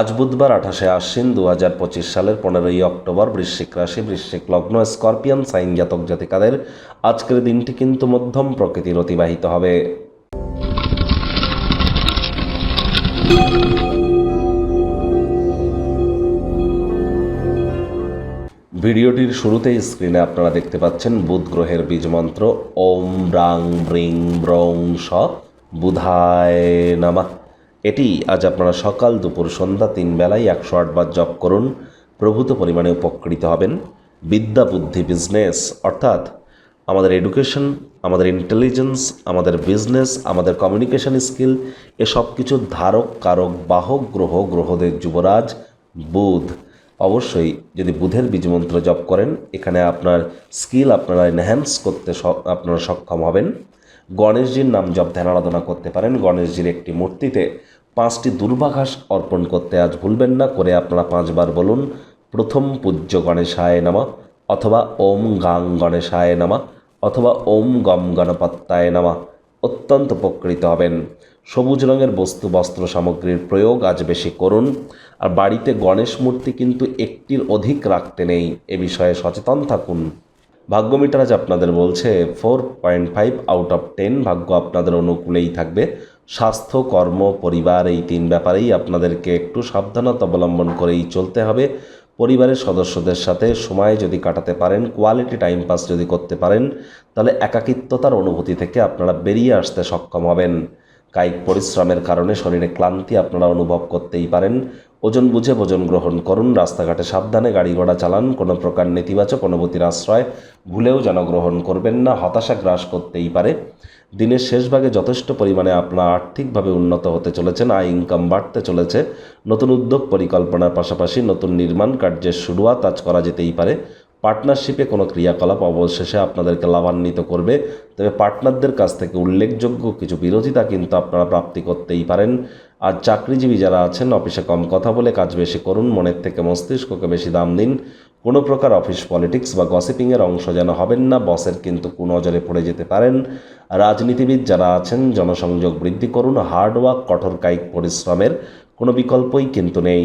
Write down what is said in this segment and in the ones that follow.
আজ বুধবার, আঠাশে আশ্বিন দু হাজার পঁচিশ সালের পনেরোই অক্টোবর বৃশ্চিক রাশি, বৃশ্চিক লগ্ন, স্করপিয়ান, সাইন জাতক জাতিকাদের আজকের দিনটি কিন্তু মধ্যম প্রকৃতির অতিবাহিত হবে। ভিডিওটির শুরুতেই স্ক্রিনে আপনারা দেখতে পাচ্ছেন বুধ গ্রহের বীজ মন্ত্র, ওম ব্রাং ব্রিং ব্রং স, বুধায় নামা। এটি আজ আপনারা সকাল দুপুর সন্ধ্যা তিন বেলায় একশো আটবার জপ করুন, প্রভূত পরিমাণে উপকৃত হবেন। বিদ্যা বুদ্ধি বিজনেস অর্থাৎ আমাদের এডুকেশন আমাদের ইন্টেলিজেন্স আমাদের বিজনেস আমাদের কমিউনিকেশন স্কিল এসব কিছুর ধারক, কারক, বাহক, গ্রহ, গ্রহদের যুবরাজ, বুধ। অবশ্যই যদি বুধের বীজমন্ত্র জপ করেন, এখানে আপনার স্কিল আপনারা এনহ্যান্স করতে আপনারা সক্ষম হবেন। গণেশজির নাম জপ ধ্যান আরাধনা করতে পারেন। গণেশজির একটি মূর্তিতে পাঁচটি দুর্বাঘাস অর্পণ করতে আজ ভুলবেন না, করে আপনারা পাঁচবার বলুন, প্রথম পূজ্য গণেশায় নামা, অথবা ওম গাং গণেশায় নামা, অথবা ওম গম গণপত্তায় নামা। অত্যন্ত উপকৃত হবেন। সবুজ রঙের বস্তু, বস্ত্র সামগ্রীর প্রয়োগ আজ বেশি করুন। আর বাড়িতে গণেশ মূর্তি কিন্তু একটির অধিক রাখতে নেই, এ বিষয়ে সচেতন থাকুন। ভাগ্য মিটার আজ আপনাদের বলছে four point five out of ten ভাগ্য আপনাদের অনুকূলেই থাকবে। স্বাস্থ্য, কর্ম, পরিবার এই তিন ব্যাপারেই আপনাদেরকে একটু সাবধানতা অবলম্বন করেই চলতে হবে। পরিবারের সদস্যদের সাথে সময় যদি কাটাতে পারেন কোয়ালিটি টাইম পাস যদি করতে পারেন, তাহলে একাকিত্বতার অনুভূতি থেকে আপনারা বেরিয়ে আসতে সক্ষম হবেন। কায়িক পরিশ্রমের কারণে শরীরে ক্লান্তি আপনারা অনুভব করতেই পারেন। ওজন বুঝে ভোজন গ্রহণ করুন, রাস্তাঘাটে সাবধানে গাড়ি ঘোড়া চালান, কোনো প্রকার নেতিবাচক অনুভূতির আশ্রয় ভুলেও যেন গ্রহণ করবেন না, হতাশা গ্রাস করতেই পারে। দিনের শেষ ভাগে যথেষ্ট পরিমাণে আপনার আর্থিকভাবে উন্নত হতে চলেছেন, আয় ইনকাম বাড়তে চলেছে। নতুন উদ্যোগ পরিকল্পনার পাশাপাশি নতুন নির্মাণ কার্যের শুরুয়াত আজ করা যেতেই পারে। পার্টনারশিপে কোনো ক্রিয়াকলাপ অবশেষে আপনাদেরকে লাভান্বিত করবে। তবে পার্টনারদের কাছ থেকে উল্লেখযোগ্য কিছু বিরোধিতা কিন্তু আপনারা প্রাপ্তি করতেই পারেন। আর চাকরিজীবী যারা আছেন, অফিসে কম কথা বলে কাজ বেশি করুন, মনের থেকে মস্তিষ্ককে বেশি দাম দিন। কোনো প্রকার অফিস পলিটিক্স বা গসিপিংয়ের অংশ যেন হবেন না, বসের কিন্তু কুনজরে পড়ে যেতে পারেন। রাজনীতিবিদ যারা আছেন, জনসংযোগ বৃদ্ধি করুন হার্ডওয়ার্ক কঠোর কায়িক পরিশ্রমের কোনো বিকল্পই কিন্তু নেই।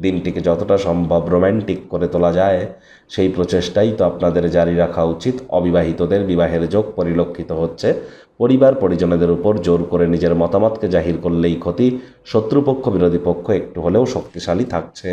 দিনটিকে যতটা সম্ভব রোম্যান্টিক করে তোলা যায়, সেই প্রচেষ্টাই তো আপনাদের জারি রাখা উচিত। অবিবাহিতদের বিবাহের যোগ পরিলক্ষিত হচ্ছে। পরিবার পরিজনদের উপর জোর করে নিজের মতামতকে জাহির করলেই ক্ষতি। শত্রুপক্ষ, বিরোধী পক্ষ একটু হলেও শক্তিশালী থাকছে।